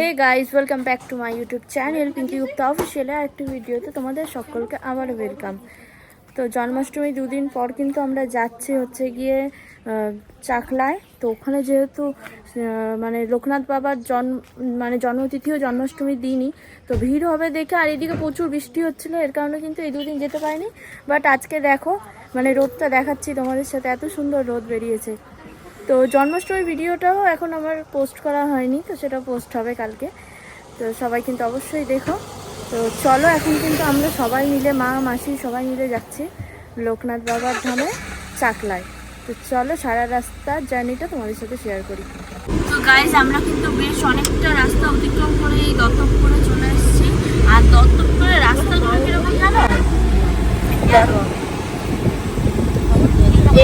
Hey guys welcome back to my YouTube channel Pinki Gupta অফিসিয়ালে আরেকটি ভিডিওতে তোমাদের সকলকে আবার ওয়েলকাম তো জন্মাষ্টমী দুদিন পর কিন্তু আমরা যাচ্ছি হচ্ছে গিয়ে চাকলায়। তো ওখানে যেহেতু মানে লোকনাথ বাবার জন্ম মানে জন্মতিথিও জন্মাষ্টমী দিনই, তো ভিড় হবে দেখে। আর এদিকে প্রচুর বৃষ্টি হচ্ছিল, এর কারণে কিন্তু এই দুদিন যেতে পারিনি। বাট আজকে দেখো মানে রোদটা দেখাচ্ছি তোমাদের সাথে, এত সুন্দর রোদ বেরিয়েছে। তো জন্মাষ্টমীর ভিডিওটাও এখন আমার পোস্ট করা হয়নি তো সেটা পোস্ট হবে কালকে। তো সবাই কিন্তু অবশ্যই দেখো। তো চলো এখন কিন্তু আমরা সবাই মিলে মা মাসি সবাই মিলে যাচ্ছি লোকনাথ বাবার ধামে চাকলায়। তো চলো সারা রাস্তার জার্নিটা তোমাদের সাথে শেয়ার করি। তো গাইজ আমরা কিন্তু বেশ অনেকটা রাস্তা অতিক্রম করে এই দত্তপুরে চলে এসেছি। আর দত্তপুরের রাস্তাগুলো কীরকম জানো?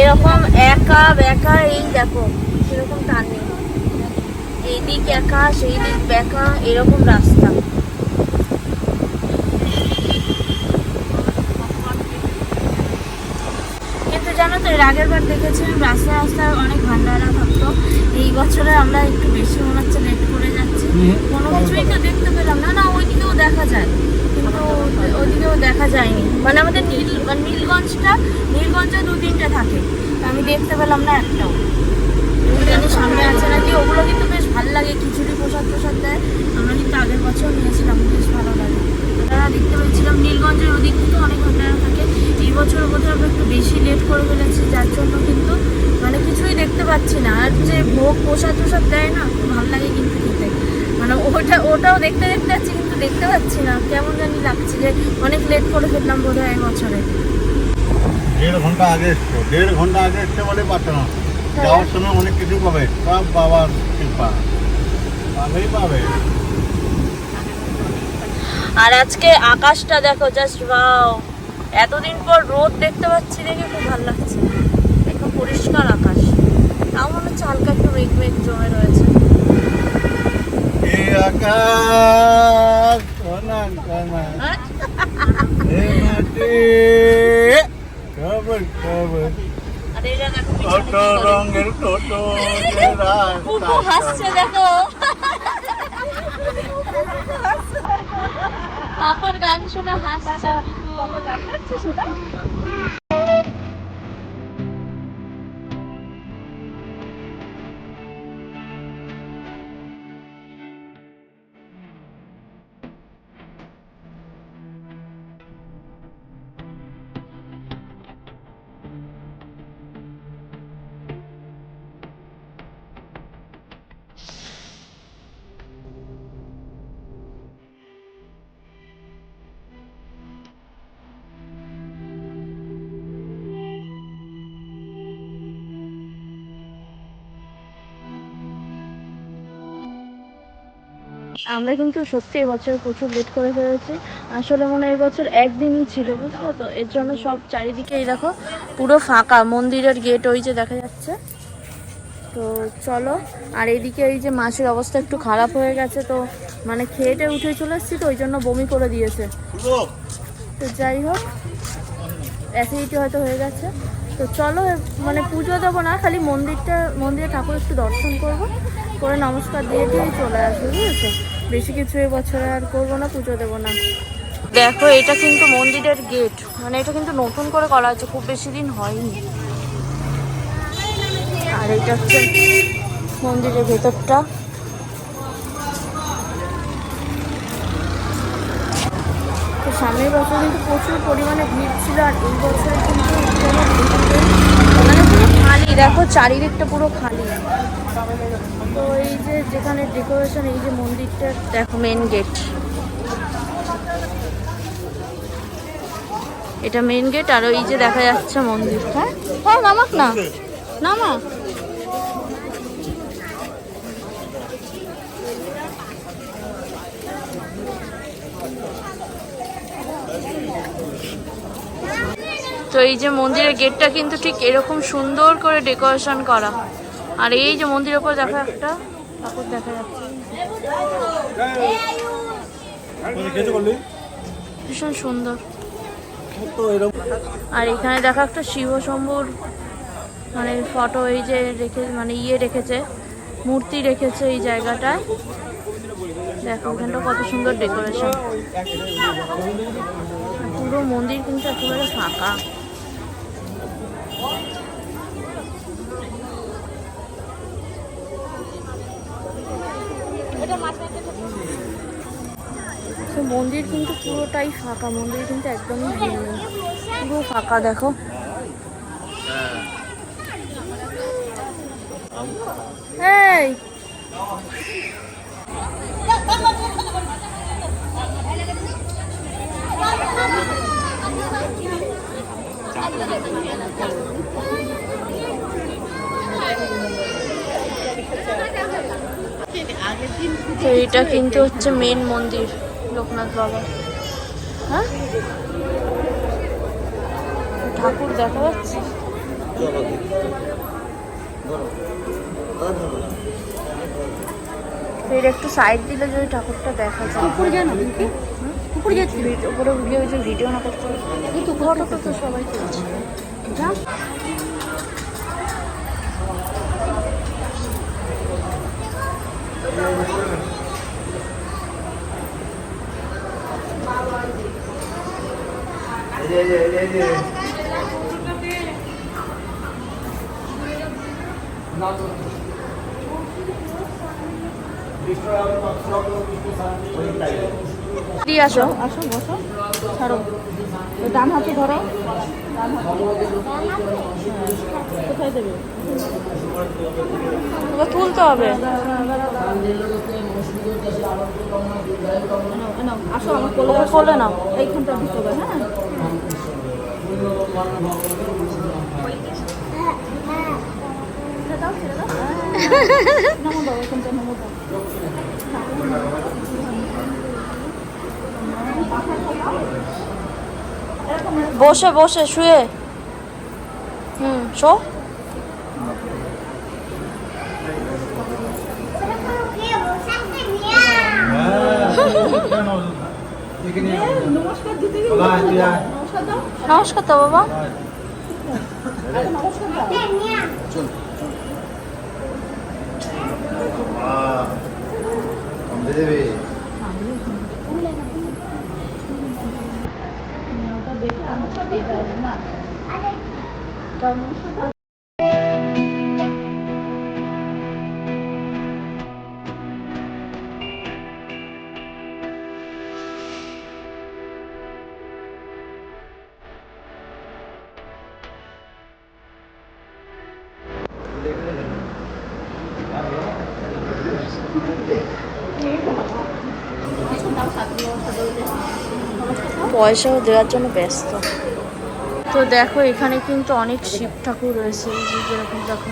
এরকম একা বেকা এই দেখো সেরকম টানে এই দিক একা সেই দিক বেকা এরকম রাস্তা। কিন্তু জানো তো এর আগের বার দেখেছিলাম রাস্তায় রাস্তায় অনেক ভান্ডারা থাকতো। এই বছরে আমরা একটু বেশি মনে হচ্ছে লেট করে যাচ্ছি। কোনো কিছুই তো দেখতে পেলাম না। না ওইদিকেও দেখা যায়। কিন্তু ওইদিকেও দেখা যায়নি। মানে আমাদের নীল মানে নীলগঞ্জটা, নীলগঞ্জে দু তিনটে থাকে। আমি দেখতে পেলাম না একটাও। জানি সামনে আছে নাকি? ওগুলো কিন্তু বেশ ভালো লাগে। খিচুড়ি প্রসাদ প্রসাদ দেয়। আমরা কিন্তু আগের বছর নিয়েছিলাম, বেশ ভালো লাগে। তারা দেখতে পেয়েছিলাম নীলগঞ্জের ওদিক থেকে অনেক ভান্ডারা থাকে। এই বছর বোধহয় আমরা একটু বেশি লেট করে ফেলেছি, যার জন্য কিন্তু মানে কিছুই দেখতে পাচ্ছি না। আর যে ভোগ প্রসাদ প্রসাদ দেয় না ভালো লাগে কিন্তু খেতে। মানে ওটা ওটাও দেখতে দেখতে যাচ্ছি কিন্তু দেখতে পাচ্ছি না। কেমন জানি লাগছে যে অনেক লেট করে ফেললাম বোধ হয় বছরে। দেড় ঘণ্টা আগে এসছো। দেড় ঘণ্টা আগে এসছে বলে পাচ্ছ না। যাওয়ার সময় অনেক কিছু পাবে। সব বাবার কৃপা। পাবেই পাবে। আর আজকে আকাশটা দেখো জাস্ট ওয়াও এতদিন পর রোদ দেখতে পাচ্ছি দেখে খুব ভালো লাগছে। একদম পরিষ্কার আকাশ। তাও মনে হচ্ছে হালকা একটু মেঘ মেঘ জমে রয়েছে। এই আকাশ সোনা কানা এই মাটি খবর খবর। রঙের পুপু হাসছে দেখো। পাপার গান শুনে হাসছে। আমরা কিন্তু সত্যি এবছর প্রচুর লেট করে ফেলেছি। আসলে মনে হয় এবছর একদিনই ছিল, বুঝলো তো? এর জন্য সব চারিদিকে এই দেখো, পুরো ফাঁকা। মন্দিরের গেট ওই যে দেখা যাচ্ছে। তো চলো, আর এদিকে এই যে মাছের অবস্থা একটু খারাপ হয়ে গেছে তো মানে খেয়েটে উঠে চলে এসেছি তো, ওই জন্য বমি করে দিয়েছে। তো যাই হোক অ্যাসিডিটি হয়তো হয়ে গেছে। তো চলো মানে পুজো দেবো না, খালি মন্দিরটা মন্দিরে ঠাকুর একটু দর্শন করব। করে নমস্কার দিয়ে দিয়ে চলে আসব, বুঝেছ? বেশি কিছু এবছরে আর করব না পুজো দেবো না। দেখো এটা কিন্তু মন্দিরের গেট মানে এটা কিন্তু নতুন করে করা হয়েছে খুব বেশি দিন হয়নি। আর এটা হচ্ছে মন্দিরের ভেতরটা। তো সামনের বছর কিন্তু প্রচুর পরিমাণে ভিড় ছিল আর এই বছরে কিন্তু কোনো ভিড় খালি, দেখো চারিদিকটা পুরো খালি। তো এই যে যেখানে ডেকোরেশন এই যে মন্দিরটা, দেখো মেন গেট এটা মেন গেট আর ওই যে দেখা যাচ্ছে মন্দিরটা। হ্যাঁ নামাক না। নামা তো এই যে মন্দিরের গেটটা কিন্তু ঠিক এরকম সুন্দর করে ডেকোরেশন করা আর এই যে মন্দিরের উপর দেখা একটা ঠাকুর দেখা যাচ্ছে। ভীষণ সুন্দর। আর এখানে দেখা একটা শিব শম্ভুর মানে ফটো এই যে রেখে মানে ইয়ে রেখেছে, মূর্তি রেখেছে এই জায়গাটায়। দেখো এখানটা কত সুন্দর ডেকোরেশন। পুরো মন্দির কিন্তু একেবারে ফাঁকা। তো মন্দির কিন্তু পুরোটাই ফাঁকা মন্দির কিন্তু একদমই পুরো ফাঁকা দেখো। এই! তো এটা কিন্তু হচ্ছে মেন মন্দির লোকনাথ বাবা হ্যাঁ? ঠাকুর দেখা যাচ্ছে? এটা একটু সাইড দিলে যদি ঠাকুরটা দেখা যায়। উপরে যায় না উপরে যাচ্ছি উপরে গিয়ে ওই যে ভিডিও না করতে হবে। এই তো ফটো তো সবাই তুলছে। যা। দিয়ে আসো। আসো বসো ছাড়ো। ডান হাতে ধরো। কোথায় দেবে? তুলতে হবে। আসো আমার কোলে কোলে নাও। এইখানটা ঢুকবে হ্যাঁ? বসে বসে শুয়ে। হুম শো। নমস্কার তো বাবা। পয়সাও দেওয়ার জন্য ব্যস্ত। তো দেখো এখানে কিন্তু অনেক শিব ঠাকুর রয়েছে। যেরকম দেখো।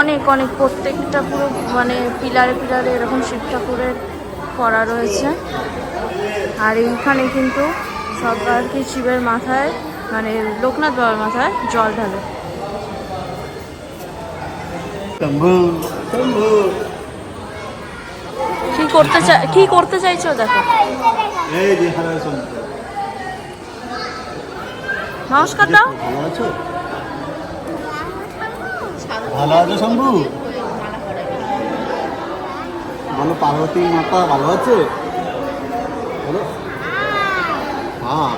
অনেক অনেক প্রত্যেকটা পুরো মানে পিলারে পিলারে এরকম শিব ঠাকুরের করা রয়েছে। আর এইখানে কিন্তু সব আর কি শিবের মাথায় মানে লোকনাথ বাবার মাথায় জল ঢালে। করতে চাই কি করতে চাইছো দেখো? নমস্কার দাও। ভালো আছো ভালো আছো শম্ভু? বলো পার্বতী মাতা ভালো আছে? বলো হ্যাঁ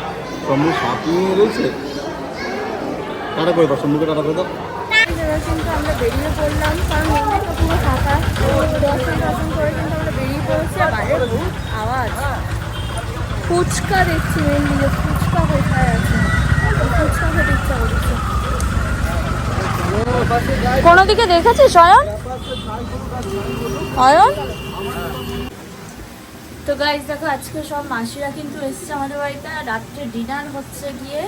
শম্ভু সাপ নিয়ে রয়েছে। টাটা করে দাও শম্ভুকে টাটা করে দাও। আমরা বেরিয়ে পড়লাম কারণ বেরিয়ে আওয়াজ। ফুচকা দেখছি মেনলি ফুচকা কোথায় আছে? ফুচকা খেতে ইচ্ছা করছে। কোনো দিকে দেখেছিস অয়ন অয়ন তো গাইজ দেখো, আজকে সব মাসিরা কিন্তু এসেছে আমাদের বাড়িতে রাত্রে ডিনার হচ্ছে গিয়ে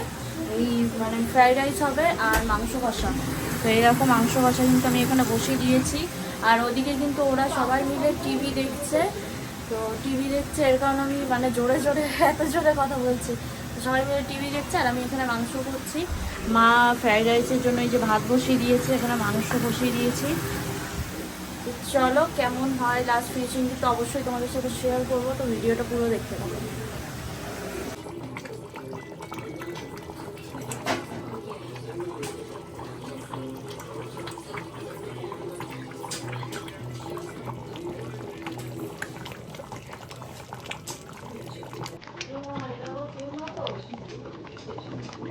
এই মানে ফ্রাইড রাইস হবে আর মাংস কষা। তো এরকম মাংস কষা কিন্তু আমি এখানে বসিয়ে দিয়েছি। আর ওদিকে কিন্তু ওরা সবাই মিলে টিভি দেখছে। তো টিভি দেখছে, এর কারণে আমি মানে জোরে জোরে, এত জোরে কথা বলছি। সবাই মিলে টিভি দেখছে আর আমি এখানে মাংস করছি। মা ফ্রাইড রাইসের জন্য এই যে ভাত বসিয়ে দিয়েছে, এখানে মাংস বসিয়ে দিয়েছি। চলো, কেমন হয় লাস্ট ফিনিশিং কিন্তু অবশ্যই তোমাদের সাথে শেয়ার করব, তো ভিডিওটা পুরো দেখতে পাবো